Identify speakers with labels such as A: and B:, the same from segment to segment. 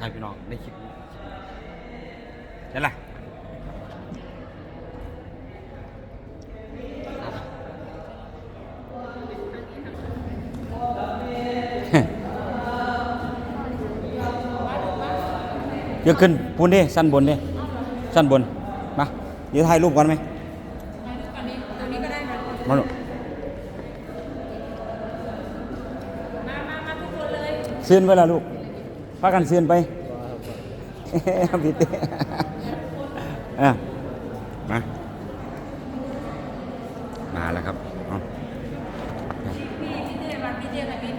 A: ถ่ายพี่น้องในคลิปนี้นั่นแหละเยอะขึ้นพูนดิสั้นบนดิสั้นบน มา เดี๋ยวถ่ายรูปก่อนไหม
B: ตอนนี้ตอนนี้ก็ได้มา
A: มาลูก
B: มามามาทุกคนเลย
A: เสื่อนไปละลูกพากันเสื่อนไป พี่เต้อะมา มาแล้วครับเอา
B: พี่พี่เจมาพี่เจมาบิน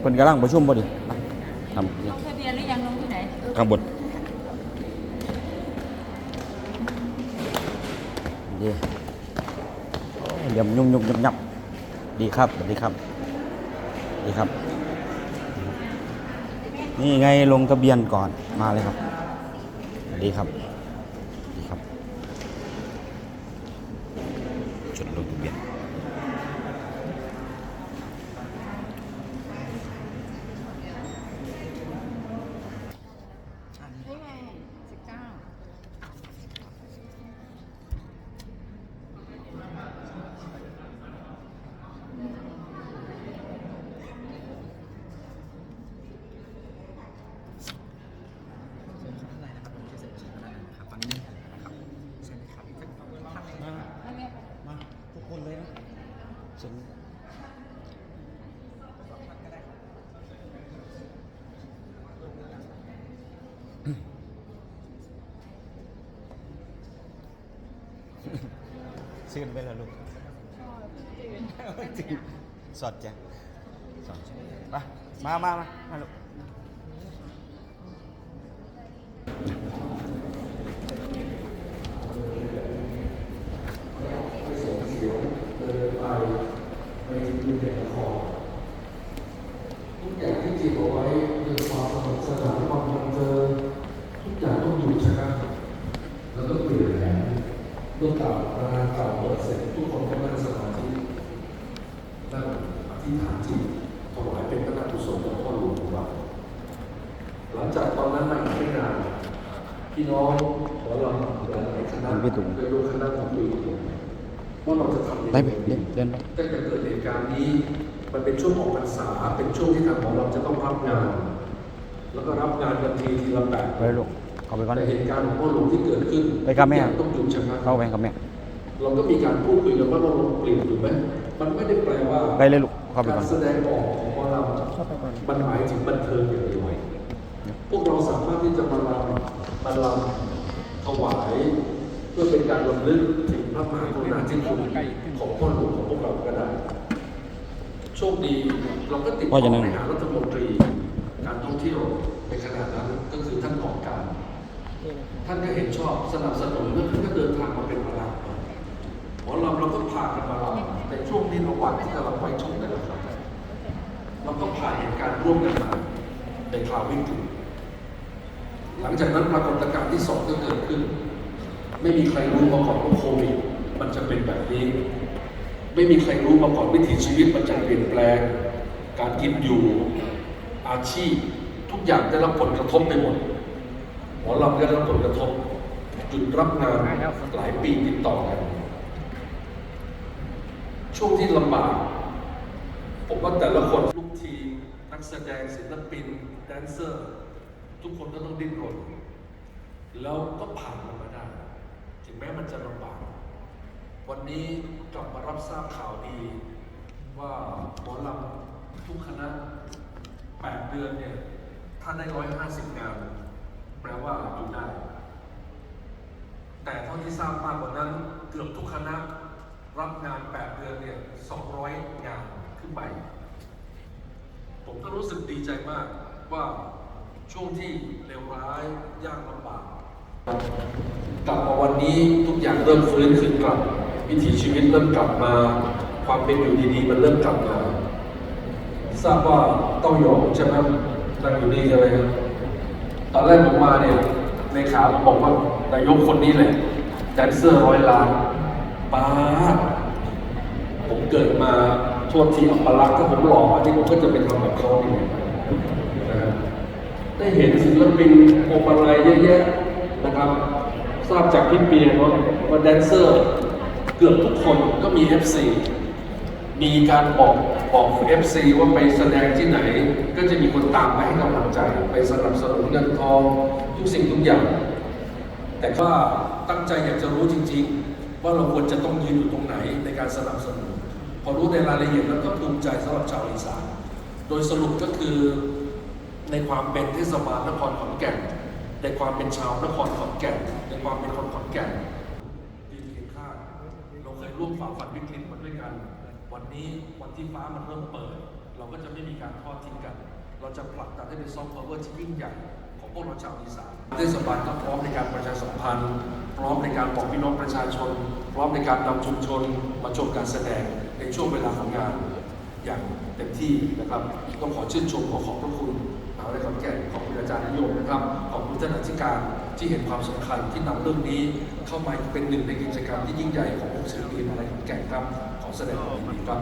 A: ไป เพิ่นกำลังประชุมบ่ดิไปทำ
B: ลงทะเบียนหรือยังลงที่ไหน
A: ข้างบนดีโอ้ยเดี๋ยวยุ่งยุ่งยับยับดีครับสวัสดีครับดีครับ นี่ไงลงทะเบียนก่อนมาเลยครับสวัสดีครับดีครับ จุดลงทะเบียน
B: นี่ไงสิบเก้า
A: มา
B: แล้วเนี่ย
A: มาทุกคนเลยนะเซ็น ซื้อไปแล้วลูกจริงสดจ้ะสดไปมามามามาลูก
C: ทุกอ เรามสนุกสนานความบันเทิงทุกอย่างต้องอยู่ชนะแล้วก็เปลี่ยนแผนเมื่อกล่าวบทเสร็จทุกคนก็นั่งสมาธินั่งอธิษฐานจิตถวายเป็นพระราชกุศลกับพ่อหลวงของเราหลังจากตอนนั้นมาอีกไม่นานพี่น้องขอเราหลายคณะ
A: พี่ตุ๋ม
C: โดยรวมคณะของพี่ตุ๋มว่าเราจะทำยัง
A: ได้
C: ไง
A: เดิน
C: ตั้งแต่เกิดเหตุการณ์นี้ มันเป็นช่วงออกพรรษาเป็นช่วงที่ทางของเราจะต้องรับงาน แล้วก็รับงานกันทีทีละแปด
A: ไปลูกเข้าไปก่อน
C: แต่เหตุการณ์ของพ่อหลวงที่เกิดขึ้น
A: ไปกับแม่
C: ต้องหยุดชะงัก
A: เข้าไปกับแม่
C: เราก็มีการพูดคุยกันว่าเราลงเปลี่ยนถูกไหมมันไม่ได้แปลว่า
A: ไปเลยลูกเข้าไปก่
C: กา
A: อน
C: รแสดงออกของหมอลำมันหมายถึงบันเทิงอย่างเดียวพวกเราสามารถที่จะมาลำมาลำถวาย เพื่อเป็นการรำลึกถึงพระมหากรุณาธิคุณของพ่อหลวงของพวกเราก็ได้ โชคดีเราก็ติดต่
A: ว่าจะ
C: อ
A: นั่ง
C: ไปหารัฐมนตรีการท่องเที่ยวในขณะนั้นก็คือท่านออกการ ท่านก็เห็นชอบสนับสนุนแล้วท่านก็เดินทางมาเป็นพลังหม อลำเราก็พากันมาลำในช่วงนี้ระหว่างที่กำลังไว้ชมกันนะครับเราก็ผ่านเหตุการณ์ร่วมกันมาในคราววิกฤตหลังจากนั้นปรากฏการณ์ที่สองก็เกิดขึ้น ไม่มีใครรู้มาก่อนว่าโควิดมันจะเป็นแบบนี้ ไม่มีใครรู้มาก่อนวิถีชีวิตมันจะเปลี่ยนแปลง การกินอยู่อาชีพทุกอย่างได้รับผลกระทบไปหมดหมอลำได้รับผลกระทบหยุดรับงานหลายปีติดต่อกัน ช่วงที่ลำบาก ผมว่าแต่ละคนลูกทีม นักแสดงศิลปิน แดนเซอร์ ทุกคนก็ต้องดิ้นรน แล้วก็ผ่านมันมาได้ ถึงแม้มันจะลำบาก วันนี้กลับมารับทราบข่าวดี ว่าหมอลำทุกคณะ 8 เดือนเนี่ยถ้าได้ 150 งาน แปลว่าอยู่ได้ แต่เท่าที่ทราบมากกว่านั้นเกือบทุกคณะ รับงาน 8 เดือนเนี่ย 200 งานขึ้นไป ผมก็รู้สึกดีใจมากว่าช่วงที่เลวร้ายยากลำบากกลับมาวันนี้ทุกอย่างเริ่มฟื้นคืนกลับ วิถีชีวิตเริ่มกลับมา ความเป็นอยู่ดีๆ มันเริ่มกลับมาทราบว่าเต้าหยองใช่ไหมนั่งอยู่นี่ใช่ไหมครับตอนแรกผมมาเนี่ยในขาผมบอกว่านายกคนนี้แหละแดนเซอร์ร้อยล้าน ป้าผมเกิดมาโทษทีอัปลักษณ์ถ้าผมหล่ออันนี้ผมก็จะเป็นทำแบบเขานี่นะครับได้เห็นศิลปินโอปาลัยเยอะแยะนะครับ ทราบจากพี่เปียว่าว่าแดนเซอร์ เกือบทุกคนก็มี FC มีการบอกบอก FC ว่าไปแสดงที่ไหน ก็จะมีคนตามไปให้กำลังใจ ไปสนับสนุนเงินทองทุกสิ่งทุกอย่าง แต่ก็ตั้งใจอยากจะรู้จริง ๆ ว่าเราควรจะต้องยืนอยู่ตรงไหนในการสนับสนุน พอรู้ในรายละเอียดแล้วก็ภูมิใจสำหรับชาวอีสานโดยสรุปก็คือในความเป็นเทศบาลนครขอนแก่น ในความเป็นชาวนครขอนแก่น ในความเป็นคนขอนแก่นยืนเคียงข้างเราเคยร่วมฝ่าฟันวิกฤตมาด้วยกัน วันนี้วันที่ฟ้ามันเริ่มเปิด เราก็จะไม่มีการทอดทิ้งกัน เราจะผลักดันให้เป็นซอฟต์พาวเวอร์ที่ยิ่งใหญ่ ของพวกเราชาวอีสานเทศบาลก็พร้อมในการประชาสัมพันธ์ พร้อมในการบอกพี่น้องประชาชน พร้อมในการนำชุมชนมาชมการแสดงในช่วงเวลาของงานอย่างเต็มที่นะครับต้องขอชื่นชมขอขอบพระคุณมหาวิทยาลัยขอนแก่นขอบคุณอาจารย์นายกนะครับขอบคุณท่านอธิการที่เห็นความสำคัญที่นำเรื่องนี้ เข้ามาเป็นหนึ่งในกิจกรรมที่ยิ่งใหญ่ของศิลปินมหาวิทยาลัยขอนแก่นครับขอแสดงความยินดีครับ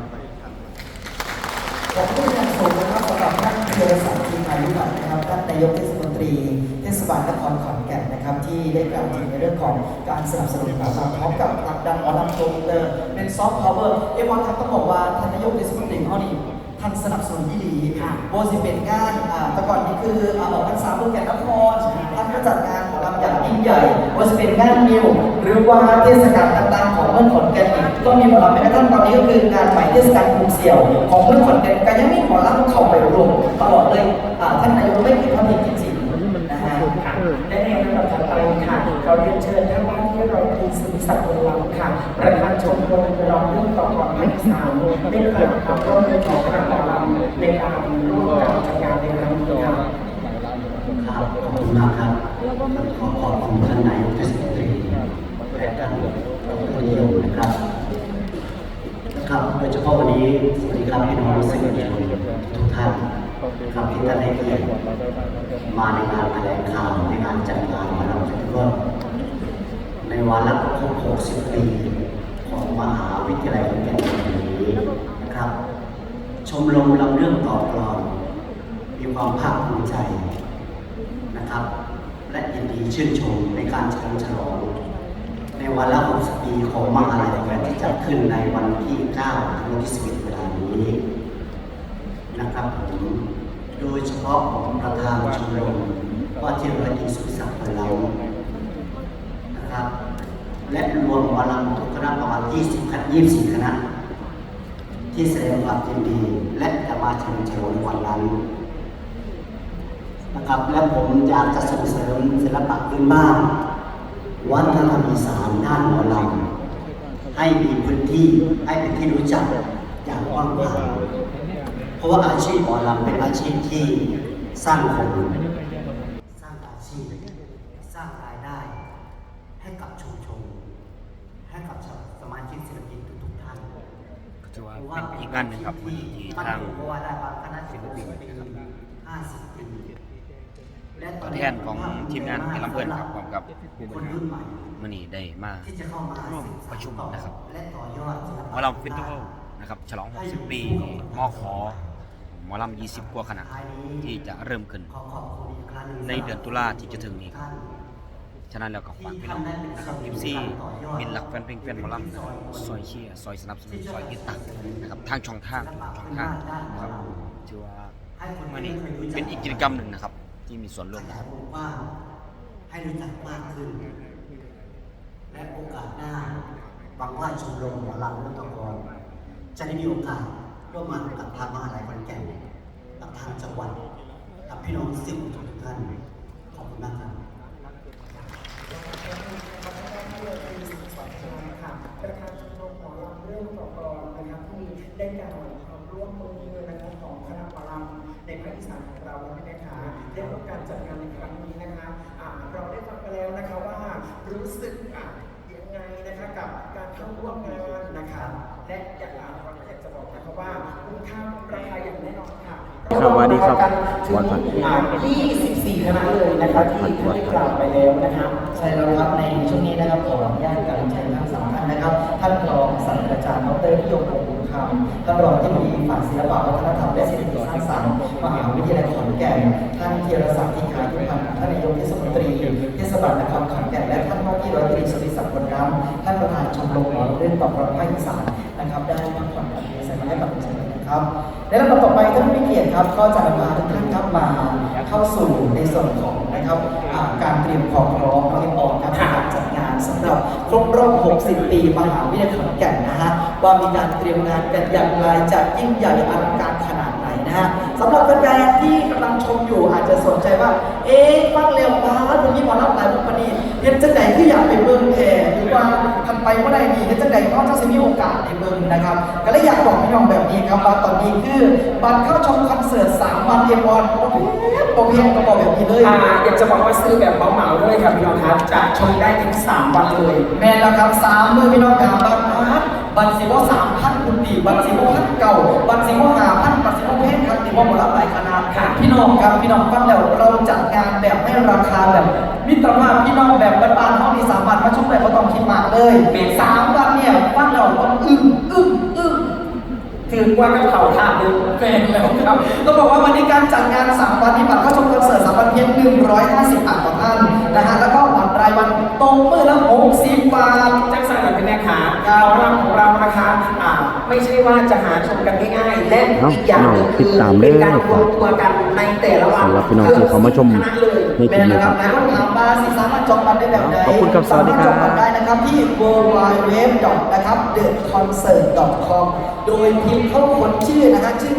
D: ขอบคุณอย่างสูงนะครับสำหรับท่านเทวสันติมายุรัตน์นะครับท่านนายกเทศ ตรีเทศบาลนครขอนแก่นนะครับ ที่ได้กล่าวถึงในเรื่องของการสนับสนุนหมอลำพร้อมกับผลักดันหมอลำโชว์อินเตอร์เป็นซอฟต์พาวเวอร์เอมอนครับต้องบอกว่าท่านนายกเทศมนตรีเขานี่ท่านสนับสนุนที่ดีค่ะโบสิเป็นงานอ่าแต่ก่อนนี้คืออ่าออกพรรษาเมืองแก่นนครท่านก็จัดงานหมอลำอย่างยิ่งใหญ่โบสิเป็นงานมิวหรือว่าเทศกาลต่างๆของเมืองขอนแก่นอีกก็มีหมอลำแม้กระทั่งตอนนี้ก็คืองานใหม่เทศกาลกรุงเสี่ยวของเมืองขอนแก่นก็ยังมีหมอลำเข้าไปรวมตลอดเลยอ่าท่านนายกไม่ผิดพลาดจริงๆนะฮะ
E: ค่ะ และในลำดับถัดไปค่ะเราเรียนเชิญท่านว่าที่เราตรีสุริศักดิ์บุญล้ำค่ะประธานชมรมร้องเรื่องต่อก่อนนักศึกษาได้กล่าวความร่วมมือของคณะหมอลำในการร่วมกันจัดงานในครั้งนี้ค่ะ
F: ครับขอบคุณมากครับขอขอบคุณท่านนายกเทศมนตรีและท่านผู้นิยมนะครับ ครับโดยเฉพาะวันนี้สวัสดีครับพี่น้องสื่อมวลชนทุกท่านครับที่ท่านให้เกียรติมาในงานแถลงข่าวในงานจัดงานหมอลำทุกรอบในวาระครบ 60 ปีของมหาวิทยาลัยขอนแก่นแห่งนี้นะครับ ชมรมลำเรื่องต่อกลอนมีความภาคภูมิใจนะครับ และยินดีชื่นชมในการเฉลิมฉลอง ในวันละ60ปีของมหาลัยแก่นที่จัดขึ้นในวันที่9ถึงวันที่11เวลานี้นะครับผมโดยเฉพาะผมประธานชมรมว่าที่ร้อยตรีสุขศักดิ์เรานะครับ และรวมวลังทุกคณะประมาณ 20คณะ24 คณะ ที่แสดงความยินดี และจะมาเฉลิมฉลในวันนั้นนะครับและผมอยากจะส่งเสริมศิลปะพื้นบ้าน วัฒนธรรมอีสานด้านหมอลำให้มีพื้นที่ให้เป็นที่รู้จักอย่างกว้างขวางเพราะว่าอาชีพหมอลำเป็นอาชีพที่สร้างคนสร้างอาชีพ สร้างรายได้ ให้กับชุมชนให้กับสมาชิกศิลปินทุกๆท่าน
A: ก็ถือว่าเป็นอีกงานหนึ่งครับที่ทาง
F: เพราะว่าได้บางคณะศิลปินห้าสิบปี
A: ตัวแทนของทีมงานที่ลำเพื่อนครับพร้อมกับผู้บ
F: คน
A: ริหาร
F: รุ่นใหม่
A: มื่อนี้ได้มา
F: ที่จะเข้ามา
A: ร่วมประชุมนะครับ
F: และต่อยอดศิล
A: หม
F: ปะ
A: อลำเฟสติวัลนะครับฉลอง 60 ปีมอขอหมอลำ 20 กว่าคณะที่จะเริ่มขึ้น
F: ขอขอบคุณอีกครั้งหง
A: ในเดือนตุลาที่จะถึงนี้ครับ
F: ท่าน
A: ฉะนั้นแล้วก็ฝากพี่น้องนะครับยิมซี่มินหลักแฟนเพลงแฟนหมอลำนะครับซอยเชียร์ซอยสนับสนุนซอยติดตามนะครับทางช่องทางช่องทางนะครับถือว่ามื่อนี้เป็นอีกกิจกรรมหนึ่งนะครับ ที่มีส่วนร่วม
F: ข
A: นะ
F: ยา
A: ค
F: ย
A: รับ
F: วงกว้างให้รู้จักมากขึ้น และโอกาสหน้าหวังว่าชมรมหมอลำนุตกรจะได้มีโอกาสร่วมงานกับทางมหาลัยขอนแก่นกับทางจังหวัดกับพี่น้องสิ่งทุกท่านขอบคุณมากครับ
E: ค่ะประธานชมรมหมอลำเรื่องต่อกรนะครับที่ได้กล่าวความร่วม นะคะเรื่องของการจัดงานในครั้งนี้นะคะอ่าเราได้ฟังไปแล้วนะคะว่ารู้สึกอะยังไงนะคะกับการเข้าร่วมงานนะคะ และอย่างเราอยากจะบอกนะคะว่าคุ้มค่าราคาอย่างแน่นอนค่ะ
A: ครับสวัสดีครับ
E: ถึงอ่า24 คณะเลยนะครับที่ท่านได้กล่าวไปแล้วนะครับ
D: ใช่แล้วครับในช่วงนี้นะครับขออนุญาตการเชิญทั้งสามท่านนะครับ ท่านรองศาสตราจารย์ดรพิยมพงศ์บุญคำท่านรองที่ปรึกษาฝ่ายศิลปะวัฒนธรรมและเศรษฐกิจสร้างสรรค์มหาวิทยาลัยขอนแก่นท่านธีรศักดิ์ทิคายุพันธ์ท่านนายกเทศมนตรีเทศบาลนครขอนแก่นและท่านว่าที่ร้อยตรีสุริศักดิ์ผลรำท่านประธานชมรมหมอเรื่องปรับปรุงภาคอีสานนะครับ ได้พักผ่อนอันมีสาระบัตรเชิญนะครับในลำดับต่อไปท่านผู้มีเกียรติครับ ก็จะนำพาทุกท่านครับมาเข้าสู่ในส่วนของนะครับการเตรียมความพร้อมน้องเอ็มออนะครับการจัดงานสำหรับครบรอบ 60 ปีมหาวิทยาลัยขอนแก่นนะฮะว่ามีการเตรียมงานกันอย่างไรจะยิ่งใหญ่อลังการขนาดไหนนะฮะ สำหรับแฟนๆที่กำลังชมอยู่อาจจะสนใจว่า เอ๊ะฟังเร็วมาตรงนี้หมอรับหลายบุคคลนี้เห็นจังไหนที่อยากไปเบิ่งแผ่หรือว่าทันไปเมื่อใดดีเห็นจังไหนเพราะจะมีโอกาสในเบิ่งนะครับ ก็เลยอยากบอกพี่น้องแบบนี้ครับว่าตอนนี้คือบัตรเข้าชมคอนเสิร์ต3วันเอ็มออนโปรเพชโปรเพชก็บอกแบบนี้เลย
E: อ่าอยากจะบอกว่าซื้อแบบเหมาๆด้วยครับพี่น้องครับจะชมได้ถึง3วันเลย
D: แม่นแล้วครับสามมือพี่น้องครับบัตรพัดบัตรสิบว่าสามพันคุณตีบัตรสิบว่าพันเก่าบัตรสิบว่าหาพันบัตรสิบ ว่าเพชรครับตีว่าหมดรับหลายคณะค่ะพี่น้องครับพี่น้องฟังแล้วเราจัดงานแบบไม่ราคาแบบมิตรภาพพี่น้องแบบบ้านๆห้องมีสามวันมาชมแบบก็ต้องคิดมากเลยสามวันเนี่ยฟังแล้วต้องอึ้งอึ้งอึ้ง
E: ถือกว่ากับเขาถามเลย
D: เป็นแล้วครับต้องบอกว่าวันนี้การจัดงาน3วันนี้บัตรเข้าชมคอนเสิร์ต3วันเพียง150บาทต่อท่านนะฮะแล้วก็บัตรรายวันตรงมือละ60บาท
E: จักสันกับเป็นแม่ค้าเรารำของเรานะคะอ่า ไม่ใช่ว่าจะหาชมกันง่ายๆและอีกอย่างหนึ่งคือเป็นการรวมตัวกันในแต่ละวัน
A: สำหรับพี่น้องที่เขามาชม
E: คณะเลย
A: ในคลิ
D: เป็
A: ป
D: น
A: นี้
D: นะค
A: ค
D: รั
A: รั
D: บบหลายคนถามมาสิสามารถจองบัตรได้แบบไหน
A: ขอบคุณครับสวัสดีครับ
D: สามารถจองบัตรได้นะครับที่ w w w นะครับ theconcert com โดยพิมพ์เข้าคนชื่อนะฮะชื่อ